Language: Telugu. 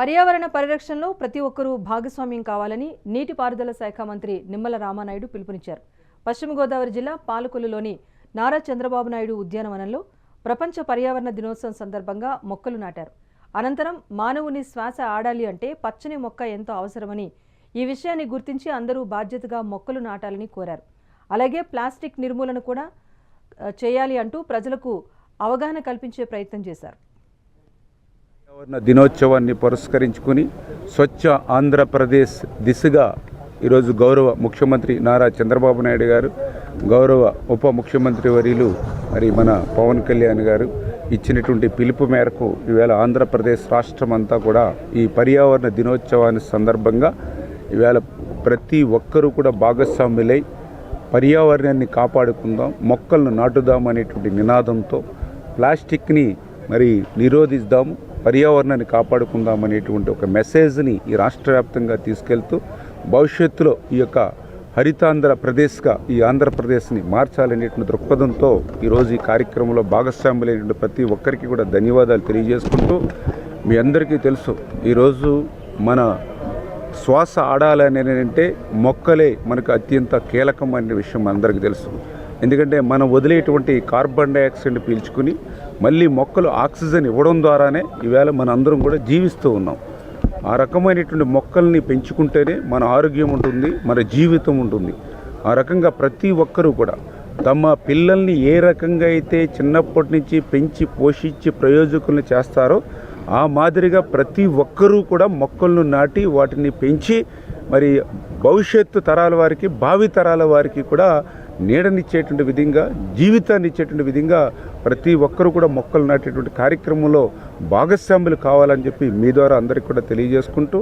పర్యావరణ పరిరక్షణలో ప్రతి ఒక్కరూ భాగస్వామ్యం కావాలని నీటిపారుదల శాఖ మంత్రి నిమ్మల రామానాయుడు పిలుపునిచ్చారు. పశ్చిమ గోదావరి జిల్లా పాలకొల్లులోని నారా చంద్రబాబు నాయుడు ఉద్యానవనంలో ప్రపంచ పర్యావరణ దినోత్సవం సందర్భంగా మొక్కలు నాటారు. అనంతరం మానవుని శ్వాస ఆడాలి అంటే పచ్చని మొక్క ఎంతో అవసరమని ఈ విషయాన్ని గుర్తించి అందరూ బాధ్యతగా మొక్కలు నాటాలని కోరారు. అలాగే ప్లాస్టిక్ నిర్మూలన కూడా చేయాలి అంటూ ప్రజలకు అవగాహన కల్పించే ప్రయత్నం చేశారు. పర్యావరణ దినోత్సవాన్ని పురస్కరించుకుని స్వచ్ఛ ఆంధ్రప్రదేశ్ దిశగా ఈరోజు గౌరవ ముఖ్యమంత్రి నారా చంద్రబాబు నాయుడు గారు గౌరవ ఉప ముఖ్యమంత్రి వర్యులు మరి మన పవన్ కళ్యాణ్ గారు ఇచ్చినటువంటి పిలుపు మేరకు ఈవేళ ఆంధ్రప్రదేశ్ రాష్ట్రం అంతా కూడా ఈ పర్యావరణ దినోత్సవాన్ని సందర్భంగా ఈవేళ ప్రతి ఒక్కరూ కూడా భాగస్వాములై పర్యావరణాన్ని కాపాడుకుందాం మొక్కలను నాటుదాం అనేటువంటి నినాదంతో ప్లాస్టిక్ని మరి నిరోధిద్దాము. పర్యావరణాన్ని కాపాడుకుందాం అనేటువంటి ఒక మెసేజ్ని ఈ రాష్ట్ర వ్యాప్తంగా తీసుకెళ్తూ భవిష్యత్తులో ఈ యొక్క హరితాంధ్ర ప్రదేశ్గా ఈ ఆంధ్రప్రదేశ్ని మార్చాలనేటువంటి దృక్పథంతో ఈరోజు ఈ కార్యక్రమంలో భాగస్వాములైనటువంటి ప్రతి ఒక్కరికి కూడా ధన్యవాదాలు తెలియజేసుకుంటూ మీ అందరికీ తెలుసు ఈరోజు మన శ్వాస ఆడాలని అంటే మొక్కలే మనకు అత్యంత కీలకం అనే విషయం అందరికీ తెలుసు. ఎందుకంటే మనం వదిలేటువంటి కార్బన్ డైఆక్సైడ్ పీల్చుకుని మళ్ళీ మొక్కలు ఆక్సిజన్ ఇవ్వడం ద్వారానే ఈవేళ మన అందరం కూడా జీవిస్తూ ఉన్నాం. ఆ రకమైనటువంటి మొక్కల్ని పెంచుకుంటేనే మన ఆరోగ్యం ఉంటుంది మన జీవితం ఉంటుంది. ఆ రకంగా ప్రతి ఒక్కరూ కూడా తమ పిల్లల్ని ఏ రకంగా అయితే చిన్నప్పటి నుంచి పెంచి పోషించి ప్రయోజకులను చేస్తారో ఆ మాదిరిగా ప్రతి ఒక్కరూ కూడా మొక్కలను నాటి వాటిని పెంచి మరి భవిష్యత్తు తరాల వారికి భావి తరాల వారికి కూడా నీడనిచ్చేటువంటి విధంగా జీవితాన్ని ఇచ్చేటువంటి విధంగా ప్రతి ఒక్కరూ కూడా మొక్కలు నాటేటువంటి కార్యక్రమంలో భాగస్వాములు కావాలని చెప్పి మీ ద్వారా అందరికీ కూడా తెలియజేసుకుంటూ